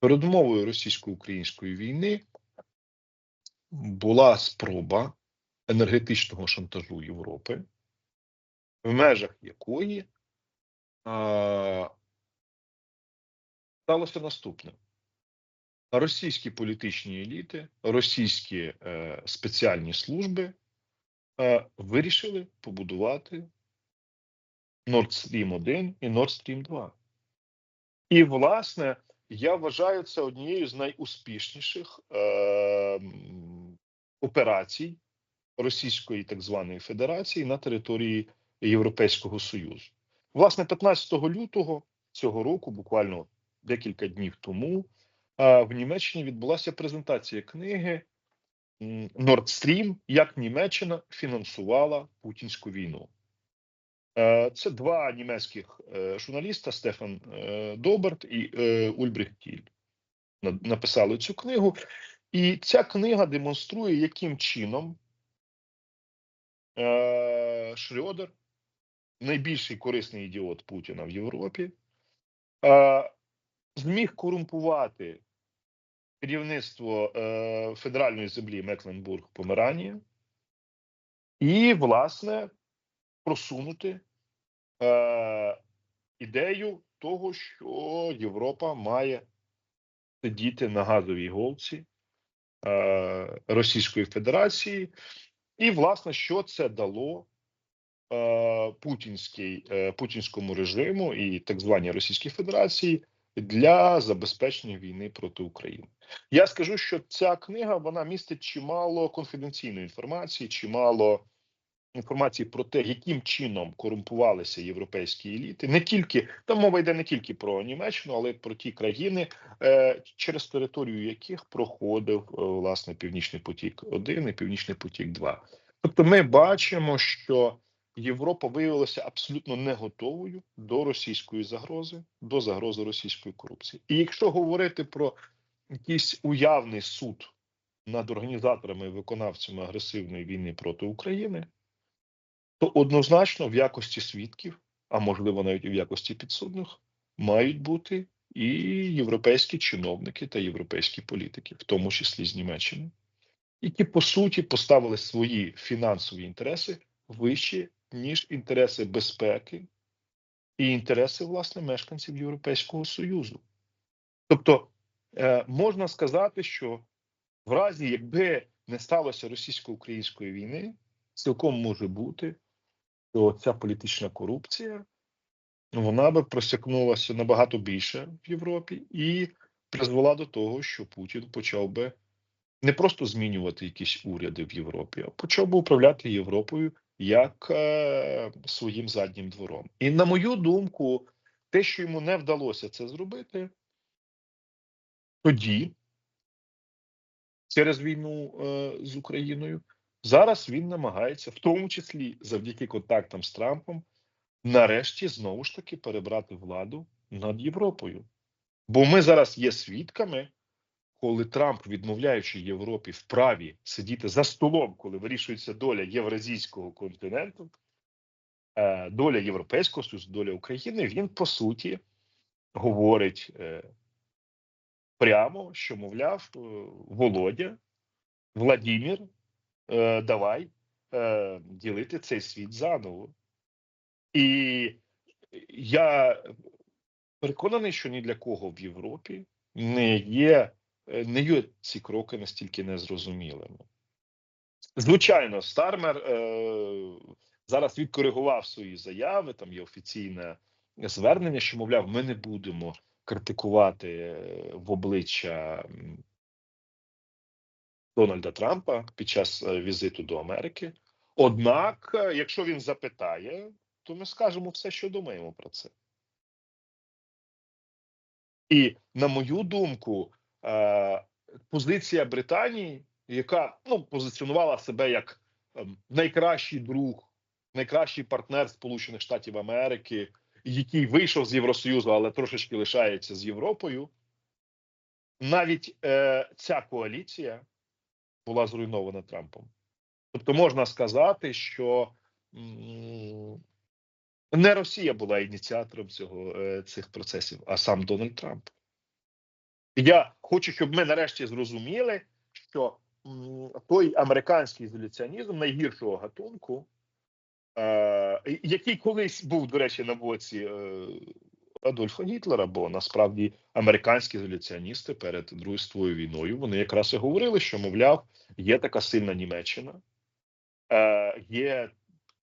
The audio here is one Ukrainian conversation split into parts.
Передумовою російсько-української війни була спроба енергетичного шантажу Європи, в межах якої а, сталося наступне: російські політичні еліти, російські е, спеціальні служби е, вирішили побудувати Nord Stream 1 і Nord Stream 2. І, власне, я вважаю це однією з найуспішніших е, операцій Російської так званої Федерації на території Європейського Союзу. Власне, 15 лютого цього року, буквально декілька днів тому, е, в Німеччині відбулася презентація книги Nord Stream, як Німеччина фінансувала путінську війну. Е, Це два німецьких е, журналіста Стефан е, Доберт і Ульбріх Тіль написали цю книгу. І ця книга демонструє, яким чином Шрёдер, найбільший корисний ідіот Путіна в Європі, зміг корумпувати керівництво федеральної землі Мекленбург-Померанія і, власне, просунути е, ідею того, що Європа має сидіти на газовій голці е, Російської Федерації, і, власне, що це дало е, путінській, е, путінському режиму і так званій Російській Федерації для забезпечення війни проти України. Я скажу, що ця книга вона містить чимало конфіденційної інформації, чимало інформації про те, яким чином корумпувалися європейські еліти, не тільки там мова йде не тільки про Німеччину, але й про ті країни, е, через територію яких проходив е, власне Північний потік 1 і Північний потік 2 Тобто, ми бачимо, що Європа виявилася абсолютно не готовою до російської загрози, до загрози російської корупції. І якщо говорити про якийсь уявний суд над організаторами і виконавцями агресивної війни проти України, то однозначно в якості свідків, а можливо навіть в якості підсудних, мають бути і європейські чиновники та європейські політики, в тому числі з Німеччини, які по суті поставили свої фінансові інтереси вище, ніж інтереси безпеки і інтереси власне мешканців Європейського Союзу. Тобто е, можна сказати, що в разі, якби не сталося російсько-української війни, цілком може бути, що ця політична корупція вона би просякнулася набагато більше в Європі і призвела до того, що Путін почав би не просто змінювати якісь уряди в Європі, а почав би управляти Європою як е, своїм заднім двором. І на мою думку, те, що йому не вдалося це зробити, тоді, через війну е, з Україною, зараз він намагається, в тому числі завдяки контактам з Трампом, нарешті знову ж таки перебрати владу над Європою. Бо ми зараз є свідками, коли Трамп, відмовляючи Європі в праві сидіти за столом, коли вирішується доля євразійського континенту, е, доля Європейського Союзу, доля України, він по суті говорить е, прямо, що мовляв, е, Володя, Владімір, е, давай е, ділити цей світ заново. І я переконаний, що ні для кого в Європі не є, е, не є ці кроки настільки незрозумілими. Звичайно, Стармер е, зараз відкоригував свої заяви. Там є офіційне звернення, що мовляв, ми не будемо критикувати е, в обличчя Дональда Трампа під час е, візиту до Америки. Однак, е, якщо він запитає, то ми скажемо все, що думаємо про це. І на мою думку, е, позиція Британії, яка ну позиціонувала себе як ем, найкращий друг, найкращий партнер Сполучених Штатів Америки, який вийшов з Євросоюзу, але трошечки лишається з Європою. Навіть е, ця коаліція була зруйнована Трампом. Тобто можна сказати, що не Росія була ініціатором цього е, цих процесів, а сам Дональд Трамп. Я хочу, щоб ми нарешті зрозуміли, що той американський ізоляціонізм найгіршого гатунку, е, який колись був, до речі, на боці е, Адольфа Гітлера, бо насправді американські ізоляціоністи перед Другою світовою війною вони якраз і говорили, що мовляв, є така сильна Німеччина, е, є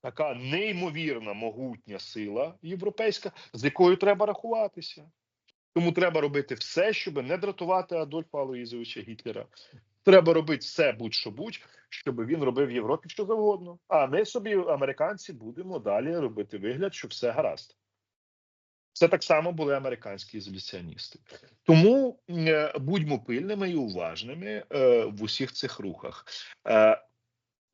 така неймовірна могутня сила європейська, з якою треба рахуватися. Тому треба робити все, щоб не дратувати Адольфа Алоїзовича Гітлера. Треба робити все, будь-що будь, щоб він робив в Європі що завгодно. А ми собі, американці, будемо далі робити вигляд, що все гаразд. Це так само були американські ізоляціоністи. Тому е, будьмо пильними і уважними е, в усіх цих рухах. Е,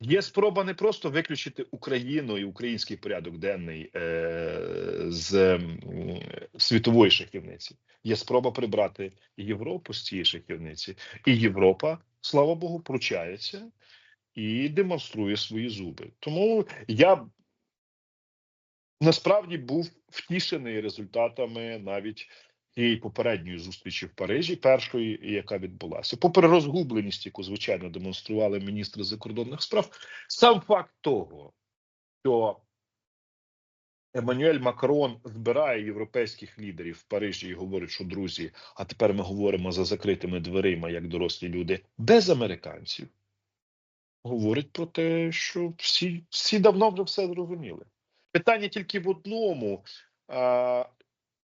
Є спроба не просто виключити Україну і український порядок денний з світової шахівниці. Є спроба прибрати Європу з цієї шахівниці, і Європа, слава Богу, пручається і демонструє свої зуби. Тому я насправді був втішений результатами навіть тієї попередньої зустрічі в Парижі, першої, яка відбулася, попри розгубленість, яку звичайно демонстрували міністри закордонних справ, сам факт того, що Еммануель Макрон збирає європейських лідерів в Парижі і говорить, що друзі, а тепер ми говоримо за закритими дверима, як дорослі люди, без американців, говорить про те, що всі, всі давно вже все зрозуміли. Питання тільки в одному,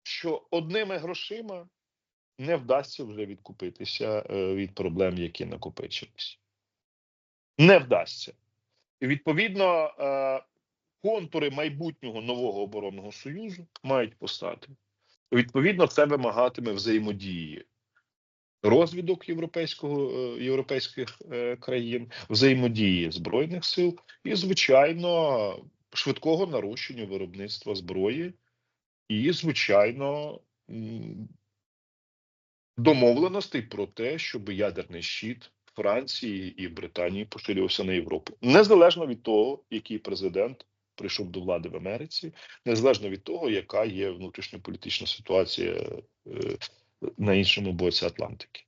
що одними грошима не вдасться вже відкупитися е, від проблем, які накопичились. Не вдасться. І відповідно, е, контури майбутнього нового оборонного союзу мають постати. Відповідно, це вимагатиме взаємодії розвідок європейського е, європейських країн, взаємодії збройних сил і, звичайно, швидкого нарощення виробництва зброї, і, звичайно, домовленостей про те, щоб ядерний щит Франції і Британії поширювався на Європу, незалежно від того, який президент прийшов до влади в Америці, незалежно від того, яка є внутрішньополітична ситуація е, на іншому боці Атлантики.